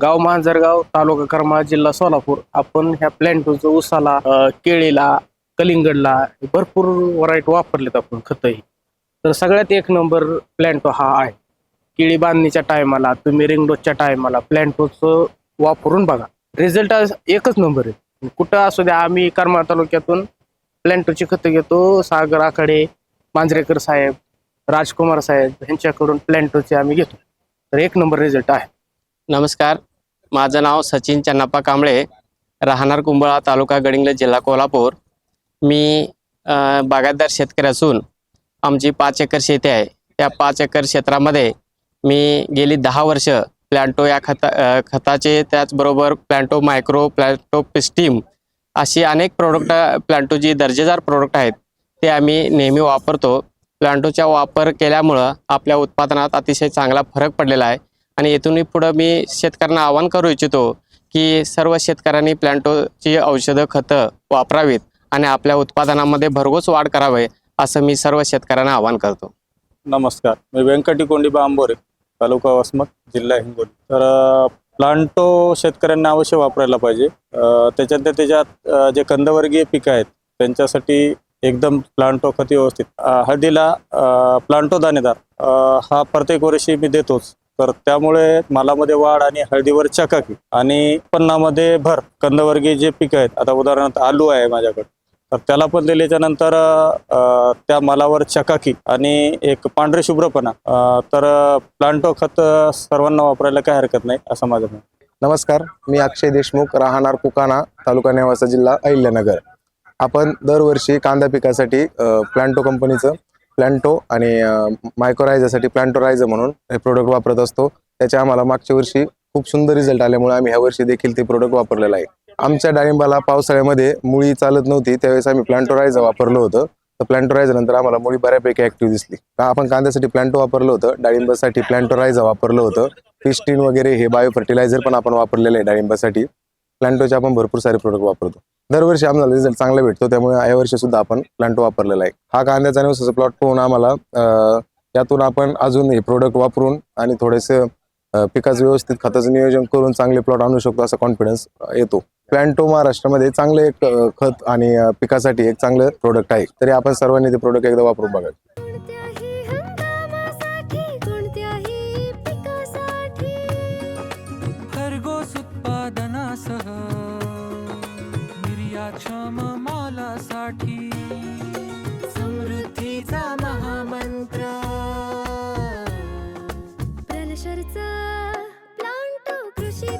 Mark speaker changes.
Speaker 1: गाव मांजरगाव तालुका कर्मा जिल्हा सोलापूर. आपण ह्या प्लॅन्टोचं उसाला केळीला कलिंगडला भरपूर व्हरायटी वापरलेत आपण खतही. तर सगळ्यात एक नंबर प्लॅन्टो हा आहे. केळी बांधणीच्या टायमाला तुम्ही रिंगडोजच्या टायमाला प्लॅन्टोचं वापरून बघा. रिझल्ट एकच नंबर आहे. कुठं असू द्या आम्ही कर्मा तालुक्यातून प्लॅन्टोची खतं घेतो सागर आखाडे मांजरेकर साहेब राजकुमार साहेब यांच्याकडून प्लॅन्टोचे आम्ही घेतो. तर एक नंबर रिझल्ट आहे.
Speaker 2: नमस्कार माझं नाव सचिन चन्नाप्पा कांबळे राहणार कुंभळा तालुका गडिंगले जिल्हा कोल्हापूर. मी बागायतदार शेतकरी असून आमची पाच एकर शेती आहे. त्या पाच एकर क्षेत्रामध्ये मी गेली दहा वर्ष प्लॅन्टो या खता खताचे त्याचबरोबर प्लॅन्टो मायक्रो प्लॅन्टो पिस्टीम अशी अनेक प्रोडक्ट प्लॅन्टो जी दर्जेदार प्रोडक्ट आहेत ते आम्ही नेहमी वापरतो. प्लांटोचा वापर केल्यामुळं आपल्या उत्पादनात अतिशय चांगला फरक पडलेला आहे. आणि येथूनही पुढं मी शेतकऱ्यांना आवाहन करू इच्छितो की सर्व शेतकऱ्यांनी प्लॅन्टोची औषधं खतं वापरावीत आणि आपल्या उत्पादनामध्ये भरघोस वाढ करावे असं मी सर्व शेतकऱ्यांना आवाहन करतो.
Speaker 3: नमस्कार. मी व्यंकटी कोंडीबा आंबोरे तालुका वसमत जिल्हा हिंगोली. तर प्लांटो शेतकऱ्यांना अवश्य वापरायला पाहिजे. त्याच्यातल्या त्याच्यात जे कंदवर्गीय पिकं आहेत त्यांच्यासाठी एकदम प्लांटो खत व्यवस्थित. हळदीला प्लांटो दाणेदार. हा प्रत्येक वर्षी मी देतोच. तर त्यामुळे मालामध्ये वाढ आणि हळदीवर चकाकी. आणि उत्पन्नामध्ये भर कंदवर्गीय जे पिकं आहेत आता उदाहरणार्थ आलू आहे माझ्याकडे. तर त्याला पण दिल्याच्या नंतर त्या मालावर चकाकी आणि एक पांढरे शुभ्रपणा. तर प्लांटो खत सर्वांना वापरायला काही हरकत नाही असं माझं म्हणणं
Speaker 4: नमस्कार. मी अक्षय देशमुख राहणार कुकाना तालुका नेवासा जिल्हा अहिल्यानगर. आपण दरवर्षी कांदा पिकासाठी अ, प्लांटो कंपनीचं प्लांटो आणि मायक्रोरायझासाठी प्लांटो रायझर म्हणून हे प्रोडक्ट वापरत असतो. त्याचे आम्हाला मागच्या वर्षी खूप सुंदर रिझल्ट आल्यामुळे आम्ही ह्या वर्षी देखील ते प्रोडक्ट वापरलेलं आहे. आमच्या डाळिंबाला पावसाळ्यामध्ये मुळी चालत नव्हती त्यावेळेस आम्ही प्लांटो रायझर वापरलं होतं. तर प्लांटो रायझर नंतर आम्हाला मुळी बऱ्यापैकी ऍक्टिव्ह दिसली. आपण कांद्यासाठी प्लांटो वापरलं होतं डाळिंबासाठी प्लांटो रायझर वापरलं होतं. फिस्टीन वगैरे हे बायो फर्टिलायझर पण आपण वापरलेलं आहे डाळिंबासाठी. प्लांटोचे आपण भरपूर सारे प्रोडक्ट वापरतो. दरवर्षी आम्हाला रिझल्ट चांगला भेटतो त्यामुळे यावर्षी सुद्धा आपण प्लांट वापरलेला आहे. हा कांद्याचा आणि ऊसाचा प्लॉट पाहून आम्हाला यातून त्यातून आपण अजून हे प्रोडक्ट वापरून आणि थोडेसे पिकाचं व्यवस्थित खताचं नियोजन करून चांगले प्लॉट आणू शकतो असा कॉन्फिडन्स येतो. प्लॅन्टो महाराष्ट्रामध्ये चांगले एक खत आणि पिकासाठी एक चांगलं प्रोडक्ट आहे. तरी आपण सर्वांनी ते प्रोडक्ट एकदा वापरून बघा
Speaker 5: निर्यातक्षम मालासाठी. समृद्धीचा महामंत्र.
Speaker 6: प्रशरचं प्लांटो कृषी